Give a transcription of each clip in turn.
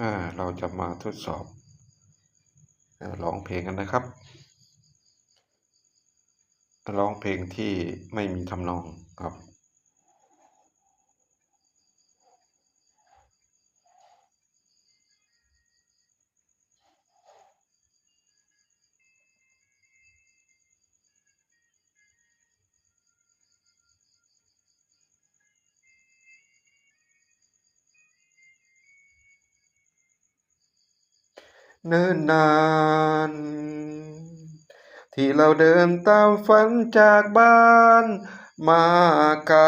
อ่าเราจะมาทดสอบร้องเพลงกันนะครับร้องเพลงที่ไม่มีทำนองครับ เนิ่นนาน ที่เราเดินตามฝันจากบ้านมาไกล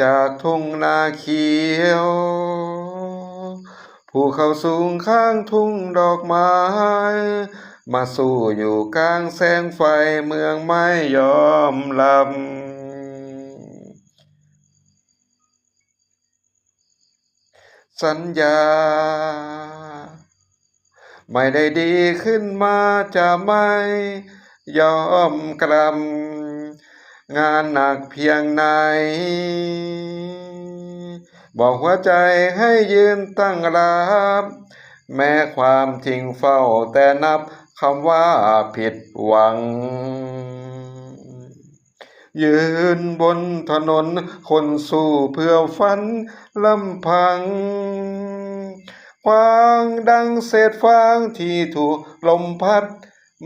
จากทุ่งนาเขียวภูเขาสูงข้างทุ่งดอกไม้ มาสู้อยู่กลางแสงไฟเมืองไม่ยอมลำสัญญา ไม่ได้ดีขึ้นมาจะไม่ยอมกลำงานหนักเพียงไหน บอกหัวใจให้ยืนตั้งรับ แม้ความจริงเฝ้าแต่นับคำว่าผิดหวัง ยืนบนถนนคนสู้เพื่อฝันลำพัง ควางดังเศษฟางที่ถูกลมพัด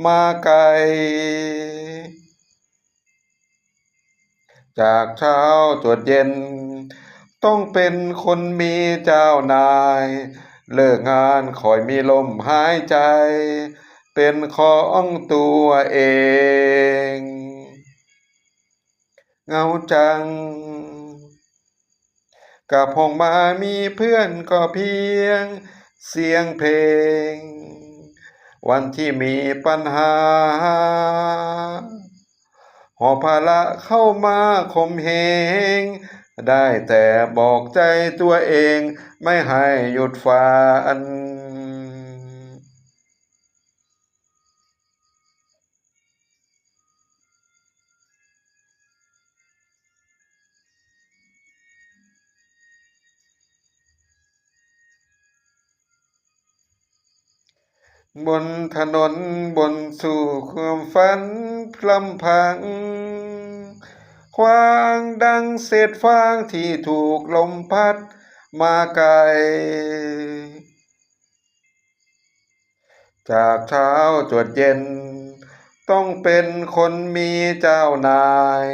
มาไกล จากเช้าจวดเย็น ต้องเป็นคนมีเจ้านาย เลิกงานคอยมีลมหายใจ เป็นของตัวเอง เงาจัง กับห้องมามีเพื่อนก็เพียงเสียงเพลง วันที่มีปัญหา หอภาระเข้ามาคมเหงได้แต่บอกใจตัวเองไม่ให้หยุดฝัน บนถนนบนสู่ความฝันพลำพัง ควางดังเศษฟางที่ถูกลมพัดมาไกล จากเช้าจวดเย็น ต้องเป็นคนมีเจ้านาย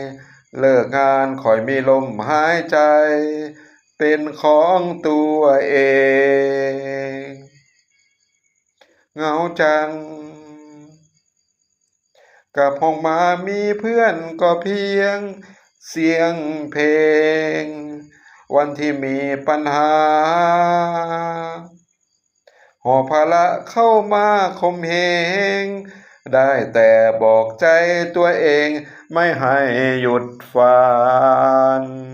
เลิกงานคอยมีลมหายใจ เป็นของตัวเอง เหงาจังกับห้องมามีเพื่อนก็เพียงเสียงเพลง วันที่มีปัญหาหอภาระเข้ามาข่มเหงได้แต่บอกใจตัวเองไม่ให้หยุดฝัน